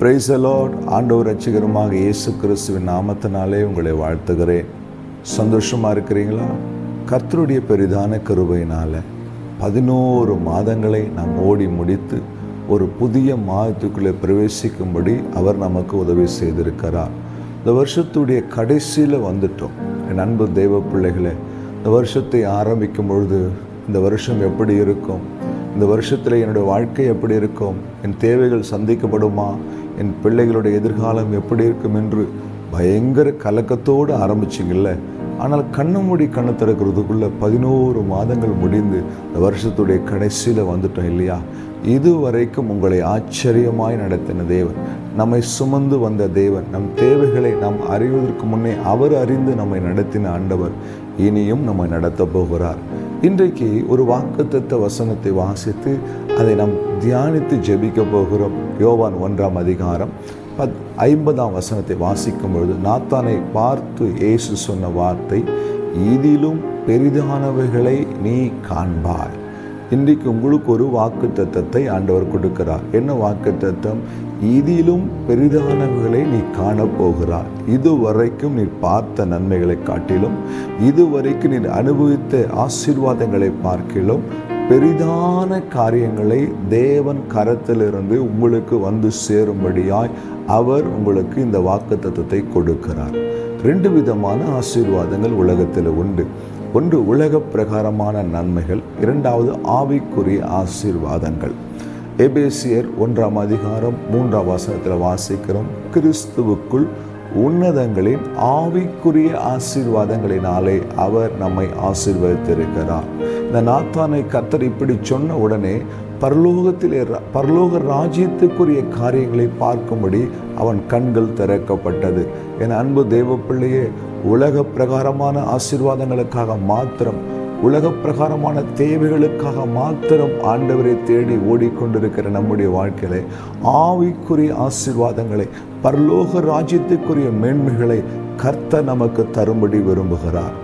Price Lord ஆண்டவர் ரட்சிகரமாக இயேசு கிறிஸ்துவின் நாமத்தினாலே உங்களை வாழ்த்துகிறேன். சந்தோஷமாக இருக்கிறீங்களா? கர்த்தருடைய பெரிதான கருவையினால் பதினோரு மாதங்களை நாம் ஓடி முடித்து ஒரு புதிய மாதத்துக்குள்ளே பிரவேசிக்கும்படி அவர் நமக்கு உதவி செய்திருக்கிறார். இந்த வருஷத்துடைய கடைசியில் வந்துட்டோம். என் அன்பு தெய்வ பிள்ளைகளே இந்த வருஷத்தை ஆரம்பிக்கும் பொழுது இந்த வருஷம் எப்படி இருக்கும்? இந்த வருஷத்தில் என்னுடைய வாழ்க்கை எப்படி இருக்கும்? என் தேவைகள் சந்திக்கப்படுமா? என் பிள்ளைகளுடைய எதிர்காலம் எப்படி இருக்கும் என்று பயங்கர கலக்கத்தோடு ஆரம்பிச்சிங்கல்ல ஆனால் கண்ணு மூடி கண்ணு திறக்கிறதுக்குள்ளே பதினோரு மாதங்கள் முடிந்து இந்த வருஷத்துடைய கடைசியில் வந்துட்டோம் இல்லையா? இதுவரைக்கும் உங்களை ஆச்சரியமாய் நடத்தின தேவன் நம்மை சுமந்து வந்த தேவன் நம் தேவைகளை நாம் அறிவதற்கு முன்னே அவர் அறிந்து நம்மை நடத்தின ஆண்டவர் இனியும் நம்மை நடத்தப் போகிறார். இன்றைக்கு ஒரு வாக்குத்தத்த வசனத்தை வாசித்து அதை நாம் தியானித்து ஜெபிக்க போகிறோம். யோவான் ஒன்றாம் அதிகாரம் பத் ஐம்பதாம் வசனத்தை வாசிக்கும் பொழுது நாத்தானை பார்த்து இயேசு சொன்ன வார்த்தை இதிலும் பெரிதானவைகளை நீ காண்பாய். இன்றைக்கு உங்களுக்கு ஒரு வாக்கு தத்தத்தை ஆண்டவர் கொடுக்கிறார். என்ன வாக்கு தத்தம் இதிலும் பெரிதானவைகளை நீ காணப்போகிறாய். இதுவரைக்கும் நீ பார்த்த நன்மைகளை காட்டிலும் இதுவரைக்கும் நீ அனுபவித்த ஆசீர்வாதங்களை பார்க்கிலும் பெரிதான காரியங்களை தேவன் கரத்திலிருந்து உங்களுக்கு வந்து சேரும்படியாய் அவர் உங்களுக்கு இந்த வாக்கு தத்துவத்தை கொடுக்கிறார். ரெண்டு விதமான ஆசீர்வாதங்கள் உலகத்தில் உண்டு. ஒன்று உலக பிரகாரமான நன்மைகள். இரண்டாவது ஆவிக்குரிய ஆசீர்வாதங்கள். எபேசியர் ஒன்றாம் அதிகாரம் மூன்றாம் வாசனத்தில் வாசிக்கிறோம். கிறிஸ்துவுக்குள் உன்னதங்களின் ஆவிக்குரிய ஆசீர்வாதங்களினாலே அவர் நம்மை ஆசீர்வதித்திருக்கிறார். இந்த நாத்தானை கத்தர் இப்படி சொன்ன உடனே பரலோகத்திலே பரலோக ராஜ்யத்துக்குரிய காரியங்களை பார்க்கும்படி அவன் கண்கள் திறக்கப்பட்டது. என் அன்பு தெய்வ பிள்ளையே உலக பிரகாரமான ஆசீர்வாதங்களுக்காக மாத்திரம் உலக பிரகாரமான தேவைகளுக்காக மாத்திரம் ஆண்டவரை தேடி ஓடிக்கொண்டிருக்கிற நம்முடைய வாழ்க்கையில ஆவிக்குரிய ஆசீர்வாதங்களை பரலோக ராஜ்யத்துக்குரிய மேன்மைகளை கர்த்த நமக்கு தரும்படி விரும்புகிறார்.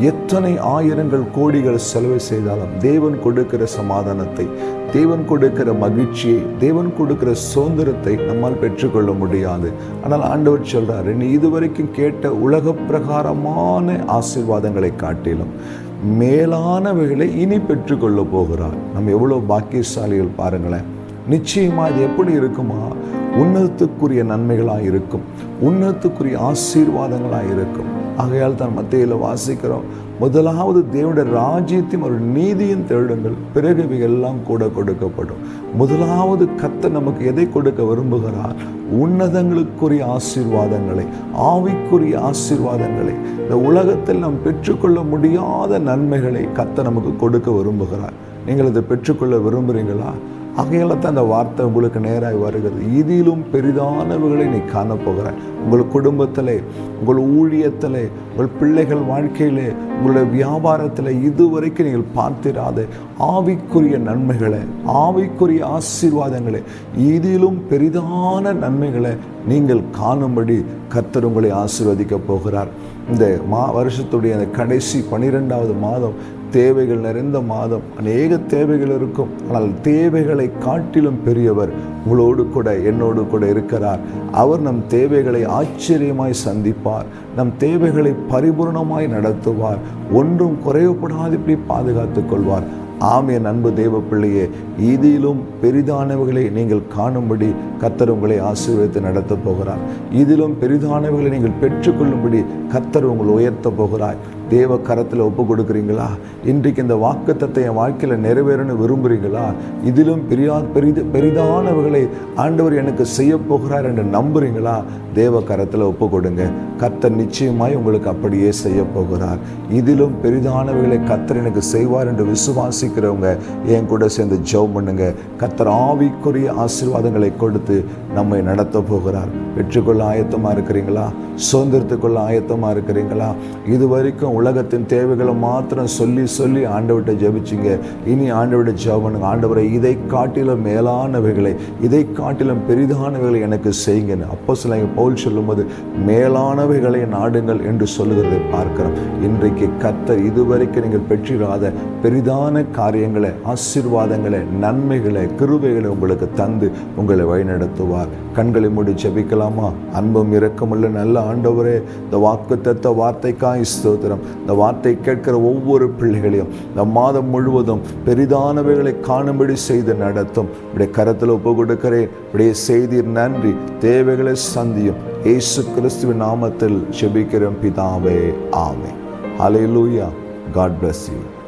எத்தனை ஆயிரங்கள் கோடிகள் செலவு செய்தாலும் தேவன் கொடுக்கிற சமாதானத்தை தேவன் கொடுக்கிற மகிழ்ச்சியை தேவன் கொடுக்கிற சுதந்திரத்தை நம்மால் பெற்றுக்கொள்ள முடியாது. ஆனால் ஆண்டவர் சொல்றார் நீ இதுவரைக்கும் கேட்ட உலக பிரகாரமான ஆசீர்வாதங்களை காட்டிலும் மேலானவைகளை இனி பெற்றுக்கொள்ள போகிறார். நம்ம எவ்வளோ பாக்கியசாலிகள் பாருங்களேன். நிச்சயமா இது எப்படி இருக்குமா? உன்னதத்துக்குரிய நன்மைகளாக இருக்கும். உன்னதத்துக்குரிய ஆசீர்வாதங்களாக இருக்கும். ஆகையால் தான் மத்தியில் வாசிக்கிறோம். முதலாவது தேவனுடைய ராஜ்யத்தையும் ஒரு நீதியும் தேடுங்கள். பிறகு எல்லாம் கூட கொடுக்கப்படும். முதலாவது கத்த நமக்கு எதை கொடுக்க விரும்புகிறார்? உன்னதங்களுக்குரிய ஆசீர்வாதங்களை ஆவிக்குரிய ஆசீர்வாதங்களை. இந்த உலகத்தில் நாம் பெற்றுக்கொள்ள முடியாத நன்மைகளை கத்த நமக்கு கொடுக்க விரும்புகிறார். நீங்கள் இதை பெற்றுக்கொள்ள விரும்புகிறீங்களா ஆகையால் தான் அந்த வார்த்தை உங்களுக்கு நேராக வருகிறது. இதிலும் பெரிதானவர்களை நீ காணப்போகிறாய் உங்கள் குடும்பத்திலே உங்கள் ஊழியத்திலே உங்கள் பிள்ளைகள் வாழ்க்கையிலே உங்களுடைய வியாபாரத்தில் இதுவரைக்கும் நீங்கள் பார்த்திராத. ஆவிக்குரிய நன்மைகளை ஆவிக்குரிய ஆசீர்வாதங்களை இதிலும் பெரிதான நன்மைகளை நீங்கள் காணும்படி கர்த்தர் உங்களை ஆசீர்வதிக்க போகிறார். இந்த மா வருஷத்துடைய அந்த கடைசி பனிரெண்டாவது மாதம் தேவைகள் நிறைந்த மாதம் அநேக தேவைகள் இருக்கும். ஆனால் தேவைகளை காட்டிலும் பெரியவர் உங்களோடு கூட என்னோடு கூட இருக்கிறார். அவர் நம் தேவைகளை ஆச்சரியமாய் சந்திப்பார். நம் தேவைகளை பரிபூர்ணமாய் நடத்துவார். ஒன்றும் குறைவுபடாதபடி பாதுகாத்துக் கொள்வார். ஆம் அன்பு தெய்வ பிள்ளையே இதிலும் பெரிதானவர்களை நீங்கள் காணும்படி கத்தர் உங்களை ஆசீர்வதித்து நடத்தப் போகிறார். இதிலும் பெரிதானவர்களை நீங்கள் பெற்றுக்கொள்ளும்படி கத்தர் உங்களை உயர்த்தப் போகிறார். தேவ கரத்தில் ஒப்பு கொடுக்குறீங்களா இன்றைக்கு இந்த வாக்குத்தத்தை என் வாழ்க்கையில் நிறைவேறன்னு விரும்புகிறீங்களா இதிலும் பெரியா பெரிது பெரிதானவர்களை ஆண்டவர் எனக்கு செய்ய போகிறார் என்று நம்புறீங்களா? தேவ கரத்தில் ஒப்பு கொடுங்க கத்தர் நிச்சயமாய் உங்களுக்கு அப்படியே செய்ய போகிறார். இதிலும் பெரிதானவைகளை கத்தர் எனக்கு செய்வார் என்று விசுவாசிக்கிறவங்க என் கூட சேர்ந்து ஜெபம் பண்ணுங்க. கத்தர் ஆவிக்குரிய ஆசீர்வாதங்களை கொடுத்து நம்மை நடத்த போகிறார். பெற்றுக்கொள்ள ஆயத்தமாக இருக்கிறீங்களா? சுதந்திரத்துக்குள்ள ஆயத்தமாக இருக்கிறீங்களா? இது வரைக்கும் உலகத்தின் தேவைகளை மாத்திரம் சொல்லி சொல்லி ஆண்டவர்கிட்ட ஜெபிச்சிங்க. இனி ஆண்டவர்கிட்ட ஜெபனுங்க ஆண்டவரை இதை காட்டிலும் மேலானவைகளை இதை காட்டிலும் பெரிதானவைகளை எனக்கு செய்யுங்கன்னு அப்போ சில பவுல் சொல்லும்போது மேலானவைகளை நாடுங்கள் என்று சொல்லுகிறதை பார்க்கிறோம். இன்றைக்கு கத்தர் இதுவரைக்கும் நீங்கள் பெற்றிடாத பெரிதான காரியங்களை ஆசீர்வாதங்களை நன்மைகளை கிருபைகளை உங்களுக்கு தந்து உங்களை வழிநடத்துவார். கண்களை மூடி ஜெபிக்கலாமா? அன்பும் இரக்கமுள்ள நல்ல ஆண்டவரே இந்த வாக்கு தத்த வார்த்தைக்காய் ஸ்தோத்திரம். இந்த வார்த்தை கேட்கிற ஒவ்வொரு பிள்ளைகளையும் இந்த மாதம் முழுவதும் பெரிதானவைகளை காணும்படி செய்து நடத்தும். இப்படியே கரத்தில் ஒப்பு கொடுக்கிறேன். இப்படியே செய்தீர் நன்றி. தேவைகளை சந்தியும். ஏசு கிறிஸ்துவின் நாமத்தில் செபிக்கிறோம் பிதாவே. ஆமே லூயா காட் பிளஸ் யூ